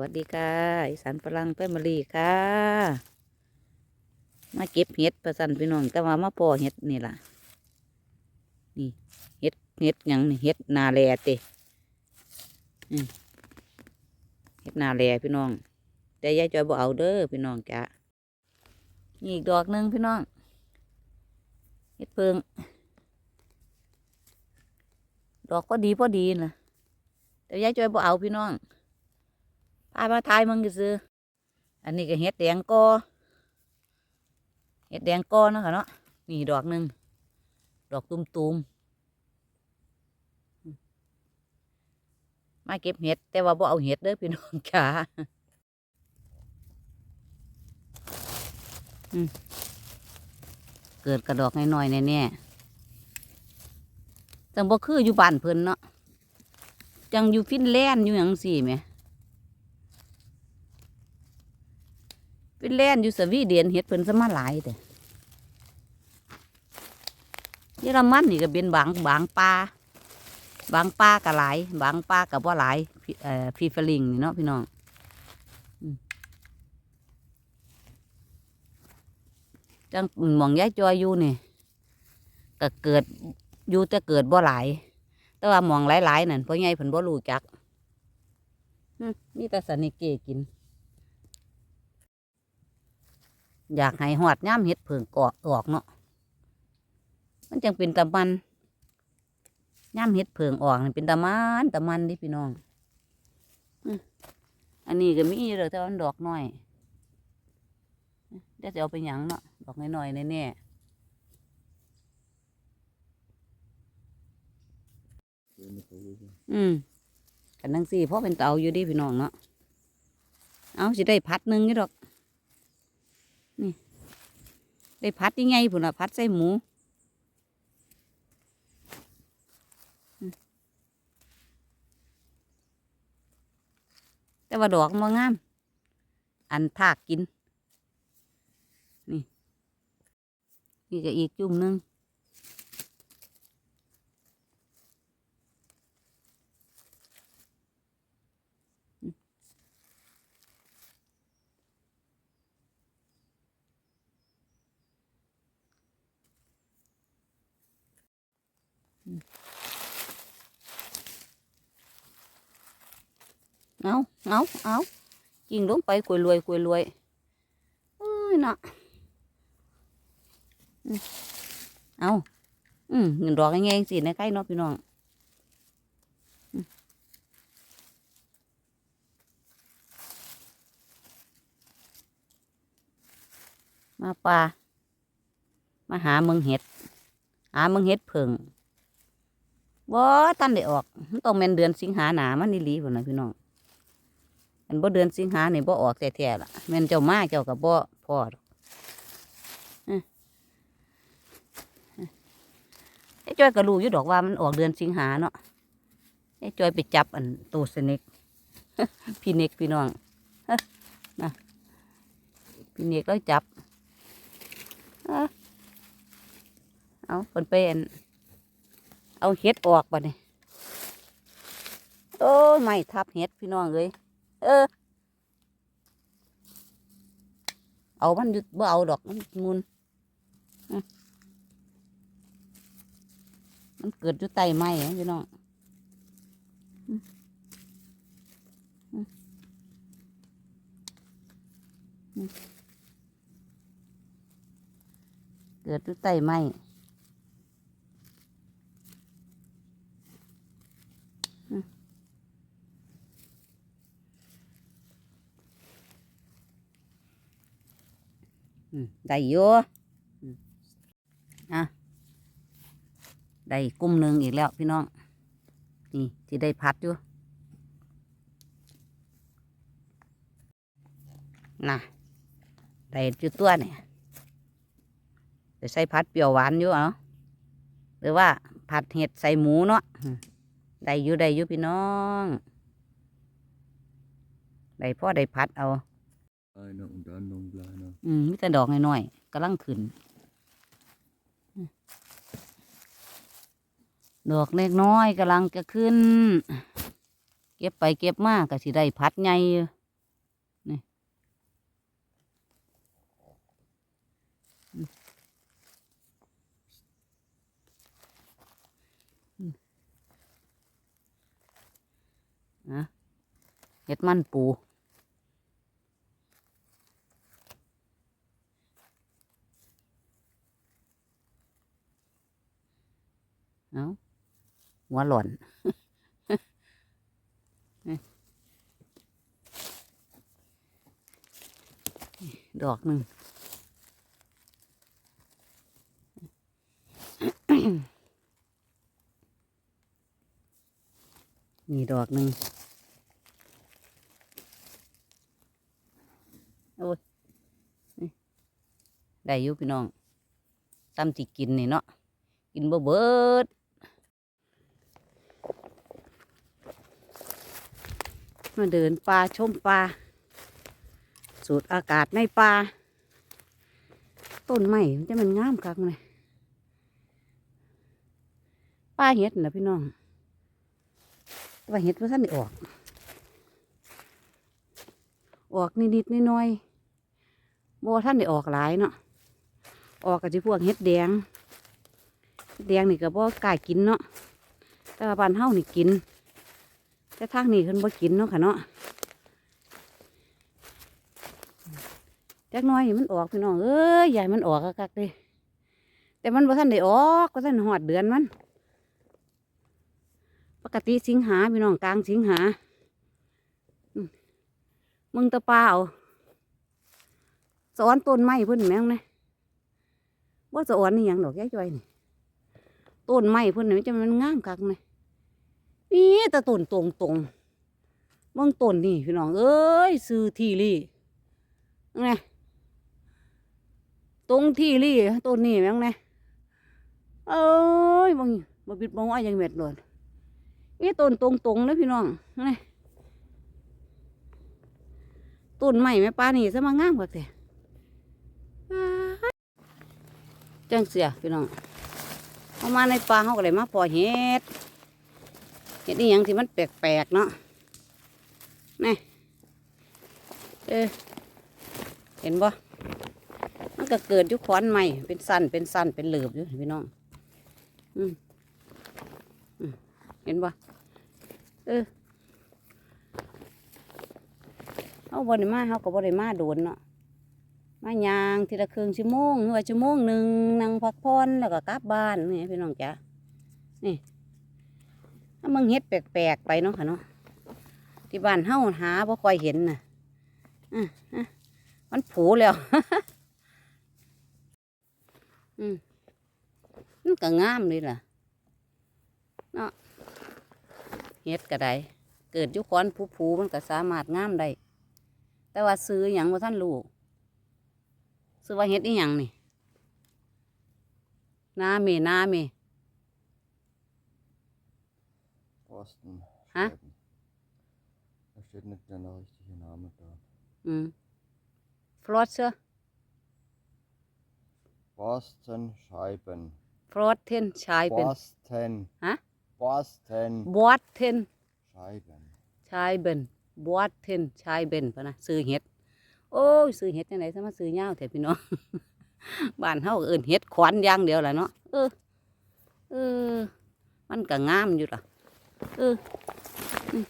วัสดีค่ะอีสานฝรั่งเพื่มารีค่ะ มาเก็บเห็ดประสันพี่น้องแต่ว่ามาพอเห็ดนี่ล่ะ นี่เห็ดเห็ดยังนี่เห็ดนาแลเตะเห็ดนาแลพี่น้อง แต่ยายจอยบ่เอาเด้อพี่น้องจ้ะนี่อีกดอกหนึ่งพี่น้องเห็ดเพิงดอกก็ดีพอดีนะแต่ยายจอยบ่เอาพี่น้อง พามาทายมึงก็ซื้ออันนี้ก็เห็ดแดงกอเห็ดแดงกอเนาะค่ะเนาะนี่ดอกหนึ่งดอกตุ้มๆมาเก็บเห็ด แต่ว่าบ่เอาเห็ดเด้อพี่น้องจ๋าเกิดกระดอกน้อยๆแน่ๆจังบ่คืออยู่บ้านเพิ่นเนาะจังอยู่ฟินแลนด์อยู่หยังสี่แหม เป็นแล่นอยู่สวีเดนเฮ็ดเพิ่นซะมาหลายแต่เยอรมันนี่ก็เป็นบางบางปลาบางปลาก็หลายบางปลาก็บ่หลายพีเอ่อพีฟลิงนี่เนาะพี่น้องจังหมองย้ายจอยอยู่นี่ก็เกิดอยู่แต่เกิดบ่หลาย แต่ว่าหมองหลายๆนั่นพ่อใหญ่เพิ่นบ่รู้จักอืมมีแต่สนิเกกิน อยากให้หอดย่ามเห็ดเผิงกอกออกเนาะมันจังเป็นตะมันย่ามเห็ดเผิงออกนี่เป็นตะมันตะมันดิพี่น้องอันนี้ก็มีอยู่เลยแต่ว่าดอกน้อยเดี๋ยวจะเอาไปหยังเนาะดอกน้อยๆแน่เดินไม่ถูกเลยๆอืมกันทั้งสี่เพราะเป็นเตาอยู่ดิพี่น้องเนาะเอาสิได้พัดหนึ่งนี่ดอก นี่ได้พัดยังไงผุนละพัดใส่หมูแต่ว่าดอกมันงาม อันทากกิน นี่ นี่ก็อีกจุ่มหนึง เอาเอาเอากิ่งลงไปกวยรวยกวยรวยเอ้ยน่ะเอาอืมเงินดอกง่ายๆสิในใกล้เนาะพี่น้องมาป่ามาหาเมืองเห็ด หาเมืองเห็ดเผิง บ่ตันได้ออกมันต้องเป็นเดือนสิงหาหนามันนี่ลีพุ่นนะพี่น้องอันบ่เดือนสิงหาเนี่ยบ่ออกแท้ๆล่ะแม่นเจ้ามาเจ้ากับบ่พอดอกอื้อไอ้จ้อยก็รู้อยู่ดอกว่ามันออกเดือนสิงหาเนาะไอ้จ้อยไปจับอันตัวสนิกพี่เน็กพี่น้องนะพี่เน็กแล้วจับ เอ้าเพิ่นไปอัน เอาเห็ดออกบัดนี้โอ้ไม่ทับเห็ดพี่น้องเอ้ยเออ เอามันอยู่บ่เอาดอกมันมุนมันเกิดอยู่ใต้ไม้พี่น้องเกิดอยู่ใต้ไม้ ได้อยู่อืมอะได้กลุ่มหนึ่งอีกแล้วพี่น้อง นี่ที่ได้พัดอยู่น่ะได้อยู่ตัวเนี่ยไปใส่พัดเปรี้ยวหวานอยู่เอาหรือว่าผัดเห็ดใส่หมูเนาะอืมได้อยู่ได้อยู่พี่น้อง ได้พ่อได้พัดเอา อืมมีแต่ดอกน้อยๆกำลังขึ้น ดอกเล็กน้อยกำลังจะขึ้น เก็บไปเก็บมากก็สิได้พัดใหญ่นี่นะเห็ดมันปู เอาหัวหล่อนดอกหนึ่งนี่ดอกหนึ่งโอ้ยได้อยู่พี่น้องตำสิกินนี่เนาะกินบ่เบิด มาเดินป่าชมป่าสูดอากาศในป่าต้นไม้มันจะมันงามคักเลยป่าเห็ดนะพี่น้องแต่ว่าเห็ดว่าท่านได้ออก ออกนิดๆน้อยๆบ่ท่านได้ออกหลายเนาะออกกับที่พวกเห็ดแดงแดงนี่ก็บ่กล้ากินเนาะแต่ว่าบ้านเฮานี่กิน แต่ทางนี้เพิ่นบ่กินเนาะค่ะเนาะจักหน้อยนี่มันออกพี่น้องเอ้ยใหญ่มันออกคักๆเด้แต่มันบ่ทันได้ออกก็ทันหอดเดือนมัน ปกติสิงหาพี่น้องกลางสิงหามึงตะปลาเอาสอนต้นไม้เพิ่นแม่งนะว่สอนนี่หยังดอกแย่จ้อยนี่ต้นไม้เพิ่นนี่มันจะมันงามคักเลย นี่แต่ต้นตรงตรงเบางต้นนี่พี่น้องเอ้ยซื้อที่รี่ไงตรงที่รี่ต้นนี่แม่งไงเอ้ยบางบ่บิดบางว่ายังเม็ดเลยนี่ต้นตรงตรงนะพี่น้องไงต้นใหม่แม่ป้านี่ซะมางามกว่าแต่จังเสียพี่น้องเอามาในป่าเขาก็เลยมาพอเห็ด เห็ดนี่ยังที่มันแปลกๆเนาะนี่เออเห็นบ่มันก็เกิดยุคขอนใหม่เป็นสั้นเป็นสั้นเป็นเหลือบอยู่พี่น้องอืมอืมเห็นบ่เออเอาบริมาเขาก็บริมาโดนเนาะมายางทีละครึ่งชั่วโมงหรือว่าชั่วโมงหนึ่งนั่งพักผ่อนแล้วก็กลับบ้านนี่พี่น้องจ้ะ ถ้ามึงเฮ็ดแปลกๆไปเนาะค่ะเนาะที่บ้านเฮาหาบ่ค่อยเห็นน่ะอะอะมันผูแล้วอืมมันก็งามเลยล่ะเนาะเฮ็ดก็ได้เกิดยุคอนผูๆมันก็สามารถงามได้แต่ว่าซื้อหยังว่าท่านรู้ซื้อว่าเฮ็ดอีหยังนี่นาเมนาเม Borsten. Hä? Schreiben. Da steht nicht der richtige Name da. อืมฟลอตเซอ Borstenscheiben. ฟลอตเทนชายเป็น Borsten. Hä? Borsten. บวชเทน Scheiben. ชายเบนบวชเทนชายเบนปะนะซื้อเห็ดโอ้ยซื้อเห็ดยังไงซะมาซื้อยาวแต่พี่น้อง บ้านเฮาก็เอิ้นเห็ดขวัญอย่างเดียวแหละเนาะ เออ เออ มันก็งามอยู่ล่ะ เอออืม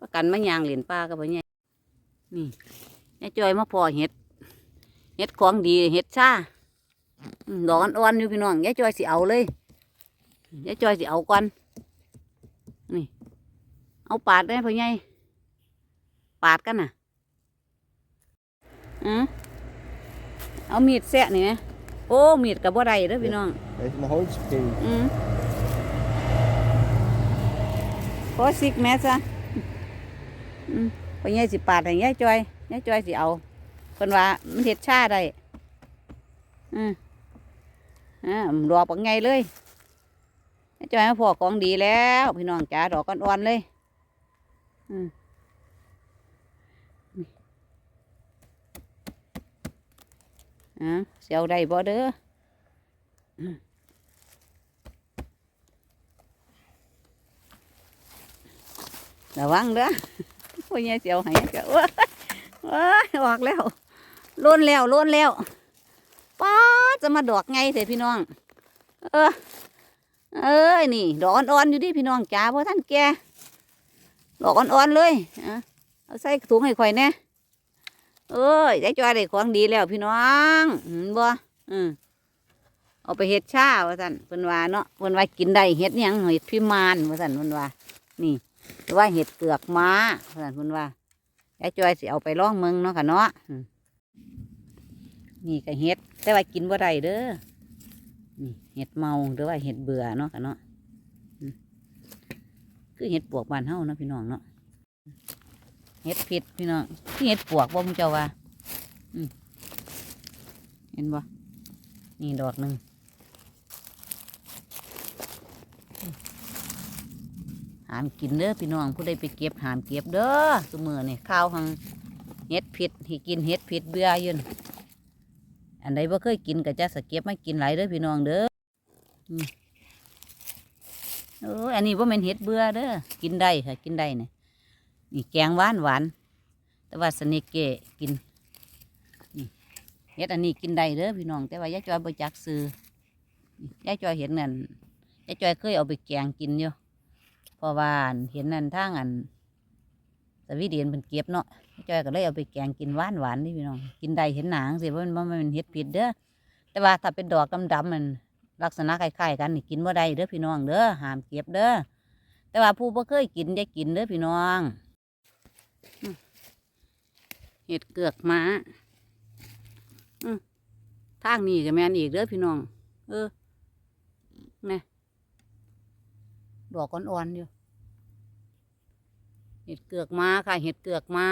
ประกันมายางเหรียญป้าก็บ่เนี่ยนี่ยายจอยมาพอเห็ด เห็ดของดีเห็ดซ่าอืมดอกอ่อนๆอยู่พี่น้องยายจอยสิเอาเลยยายจอยสิเอาก่อนนี่ เอาปาดได้พ่อใหญ่ปาดกันน่ะอือเอามีดแซะนี่ไหมโอ้มีดกับบ่ได้เด้อพี่น้อง Da ist ein Holzpilz. อืม ขอสิกแม่ซะอืมพ่อใหญ่สิปาดให้ยายจอยยายจอยสิเอาเพิ่นว่ามันเฮ็ดชาได้อืมอ่ารอปังไงเลยยายจอยมาพอของดีแล้วพี่น้องจ๋าดอกอ่อนๆเลยอืมอ่าเสียวได้บ่เด้ออืม ระวังเด้อพ่อใหญ่เสียวให้ก็ว้ายว้าออกแล้วล้นแล้วล้นแล้วป้าจะมาดอกไงเถอะพี่น้อง เออ เอ้ยนี่ ดอกอ่อนๆอยู่ดิพี่น้องจ๋าเพราะท่านแกดอกอ่อนๆเลยเอาใส่ถุงให้ข่อยแน่เอ้ยได้จอยได้ของดีแล้วพี่น้องบ่อืมเอาไปเฮ็ดชาว่าซั่นเพิ่นว่าเนาะเพิ่นว่ากินได้เฮ็ดยังเฮ็ดพิมานว่าซั่นเพิ่นว่า นี่ หรือว่าเห็ดเกือกม้าว่าซั่นเพิ่นว่าได้จอยสิเอาไปล่องเมืองเนาะค่ะเนาะนี่ก็เฮ็ด แต่ว่ากินบ่ได้เด้อนี่เห็ดเมาหรือว่าเห็ดเบื่อเนาะค่ะเนาะคือเห็ดปวกบานเฮาเนาะพี่น้องเนาะเห็ดผิดพี่น้องที่เห็ดปวกบ่มึงเจ้าว่าเห็นบ่นี่ดอกหนึ่งอืมหามกินเด้อพี่น้องผู้ใดไปเก็บหามเก็บเด้อสมือนี่ข้าวหังเห็ดผิดที่กินเห็ดผิดเบื่อยืนอันใดบ่เคยกินก็จะสเก็บมากินหลายเด้อพี่น้องเด้ออืมเอออันนี้ว่ามันเห็ดเบื่อเด้อกินได้ค่ะกินได้เนี่ยนี่แกงหวานหวานแต่ว่าสนิเกะกินนี่เฮ็ดอันนี้กินได้เด้อพี่น้อง แต่ว่ายายจอยบ่จักซื้อยายจอยเห็นนั่นยายจอยเคยเอาไปแกงกินอยู่ เพราะว่าเห็นนั่นทางอันสวีเดนเป็นเก็บเนาะจอยก็เลยเอาไปแกงกินหวานหวานนี่พี่น้องกินได้เห็นหนังสิว่าะมันมันเป็นเห็ดผิดเด้อแต่ว่าถ้าเป็นดอกดำๆมันลักษณะคล้ายๆกันนี่กินบ่ได้เด้อพี่น้องเด้อห้ามเก็บเด้อแต่ว่าผู้บ่เคยกินอย่ากินเด้อพี่น้องเห็ดเกือกม้าทางนี้ก็แม่นอีกเด้อพี่น้อง เออนี่ ดอกอ่อนๆอยู่ เห็ดเกือกมาค่ะ เห็ดเกือกมา